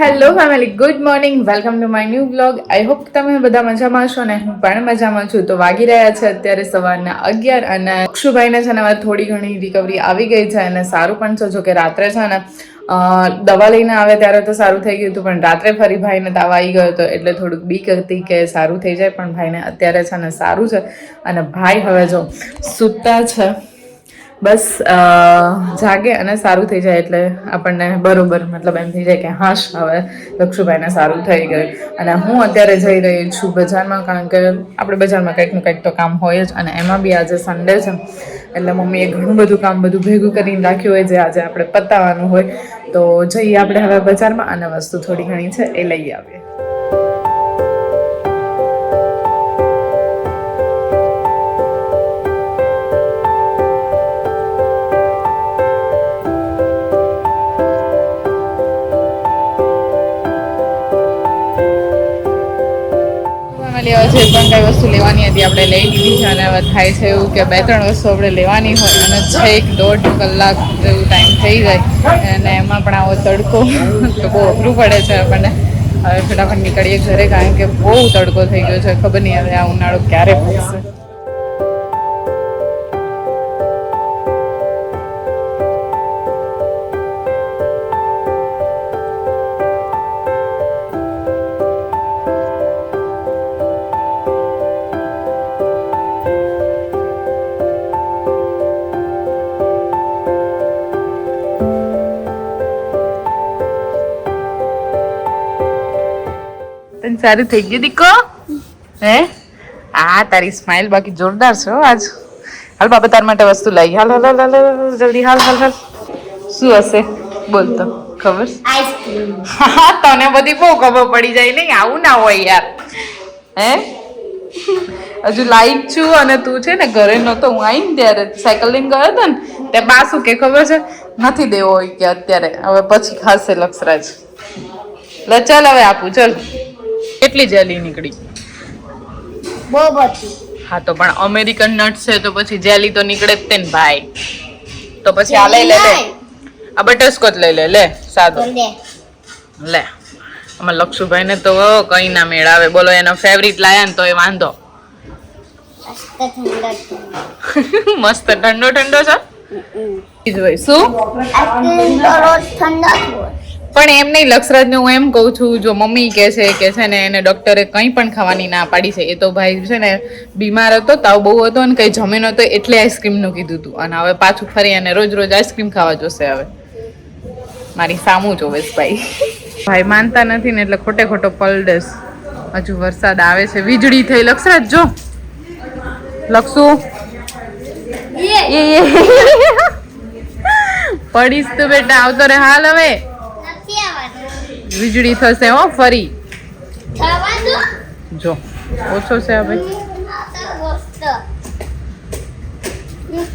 Hello family good morning welcome to my new blog I hope તમે બધા મજામાં છો ને હું પણ મજામાં છું. તો વાગી રહ્યા છે અત્યારે સવારના અગિયાર અને અક્ષુભાઈને છે ને હવે થોડી ઘણી રિકવરી આવી ગઈ છે અને સારું પણ છે જો કે રાત્રે છે ને દવા લઈને આવે ત્યારે તો સારું થઈ ગયું હતું, પણ રાત્રે ફરી ભાઈને તાવ આવી ગયો હતો, એટલે થોડુંક બીક હતી કે સારું થઈ જાય, પણ ભાઈને અત્યારે છે ને સારું છે. અને ભાઈ હવે જો સૂતા છે. બસ જાગે અને સારું થઈ જાય એટલે આપણને બરોબર મતલબ એમ થઈ જાય કે હાશ હવે લક્ષુભાઈને સારું થઈ ગયું. અને હું અત્યારે જઈ રહી છું બજારમાં, કારણ કે આપણે બજારમાં કંઈકનું કંઈક તો કામ હોય જ અને એમાં બી આજે સન્ડે છે. એટલે મમ્મીએ ઘણું બધું કામ બધું ભેગું કરીને રાખ્યું હોય, જે આજે આપણે પતાવવાનું હોય. તો જઈએ આપણે હવે બજારમાં અને વસ્તુ થોડી ઘણી છે એ લઈ આવીએ. જે પણ કઈ વસ્તુ લેવાની હતી? આપણે લઈ લીધી છે અને હવે થાય છે એવું કે બે ત્રણ વસ્તુ આપણે લેવાની હોય અને છેક દોઢ કલાક જેવું ટાઈમ થઈ જાય અને એમાં પણ આવો તડકો તો બહુ અઘરું પડે છે આપણને. હવે ફટાફટ નીકળીએ ઘરે, કારણ કે બહુ તડકો થઈ ગયો છે. ખબર નહીં હવે આ ઉનાળો ક્યારે પૂછશે તને સારું થઈ ગયું દીકો હે? આ તારી સ્માઇલ બાકી જોરદાર છે આજ. હાલ બાબા તાર માટે વસ્તુ લઈ હાલ હાલ હાલ હાલ, જલ્દી હાલ હાલ હાલ. શું હશે? બોલ તો ખબર? હા તને બધી બહુ ખબર પડી જાય નહીં આવું ના હોય યાર. હે? હજુ લાઈટ છું અને તું છે ને ઘરે નહોતો હું આવીને ત્યારે સાયકલ લઈને ગયો હતો ને તે બા શું કે ખબર છે? નથી દેવો હોય કે અત્યારે. હવે પછી ખાસે લક્ષરાજ. લ ચાલ હવે આપું ચાલ. કેટલી જેલી નીકળી? બહુ બધી હા તો પણ અમેરિકન નટ છે તો પછી જેલી તો નીકળે જ તે ને ભાઈ. તો પછી આ લઈ લે લે. આ બટરસ્કોચ લઈ લે લે સાદો. લે. આમાં લક્ષુભાઈ ને તો કઈ ના મેળ આવે. બોલો એનો ફેવરિટ લાયા ને તો એ વાંધો. મસ્ત ઠંડો ઠંડો છે? શું? ઠંડો પણ એમ નહીં લક્ષરાજને હું એમ કહું છું જો મમ્મી કહે છે કે છે ને એને ડોક્ટરે કંઈ પણ ખાવાની ના પાડી છે એ તો ભાઈ છે ને બીમાર હતો તાવ બહુ હતો ને કંઈ જમે નહોતો એટલે આઈસ્ક્રીમનું કીધું હતું અને હવે પાછું ફરી અને રોજ રોજ આઈસ્ક્રીમ ખાવા જોશે હવે. મારી સામું જોવે ભાઈ. ભાઈ માનતા નથી ને એટલે ખોટે ખોટો પલડસ. હજુ વરસાદ આવે છે વીજળી થઈ. લક્ષરાજ જો. લક્ષુ. એ. પડીશ તો બેટા આવતો રે હાલ હવે. વીજળી થશે હો ફરી. જો ઓછો છે હવે ભાઈ.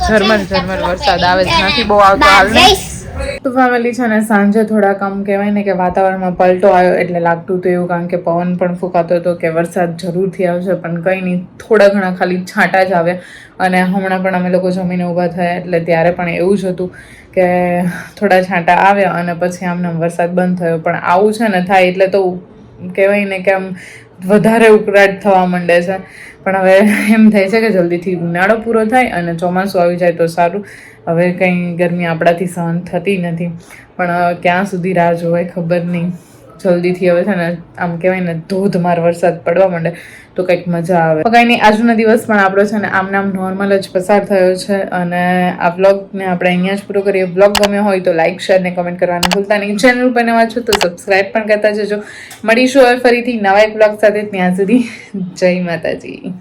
ઝરમર ઝરમર વરસાદ આવે છે નથી બહુ આવતો હાલ તો ફેમિલી છે ને સાંજે થોડાક આમ કહેવાય ને કે વાતાવરણમાં પલટો આવ્યો એટલે લાગતું હતું એવું, કારણ કે પવન પણ ફૂંકાતો હતો કે વરસાદ જરૂરથી આવશે, પણ કંઈ નહીં, થોડા ઘણા ખાલી છાંટા જ આવ્યા. અને હમણાં પણ અમે લોકો જમીને ઊભા થયા એટલે ત્યારે પણ એવું જ હતું કે થોડા છાંટા આવ્યા અને પછી આમને આમ વરસાદ બંધ થયો. પણ આવું છે ને થાય એટલે તો કહેવાય ને કે આમ વધારે ઉકળાટ થવા માંડે છે. પણ હવે એમ થાય છે કે જલ્દીથી ઉનાળો પૂરો થાય અને ચોમાસું આવી જાય તો સારું. હવે કંઈ ગરમી આપણાથી સહન થતી નથી. પણ ક્યાં સુધી રાહ જોવાય ખબર નહીં. જલ્દીથી હવે છે ને, આમ કહેવાય ને ધોધમાર વરસાદ પડવા માંડે, તો કંઈક મજા આવે. કંઈ નહીં આજનો દિવસ પણ આપણો છે ને, આમ નોર્મલ જ પસાર થયો છે. અને આ બ્લોગને આપણે અહીંયા જ પૂરો કરીએ. બ્લોગ ગમ્યો હોય તો લાઇક શેર ને કમેન્ટ કરવાનું ભૂલતા નહીં. ચેનલ પર નવા છો તો સબસ્ક્રાઈબ પણ કરતા જજો. મળીશું હવે ફરીથી નવા એક બ્લોગ સાથે ત્યાં સુધી. જય માતાજી.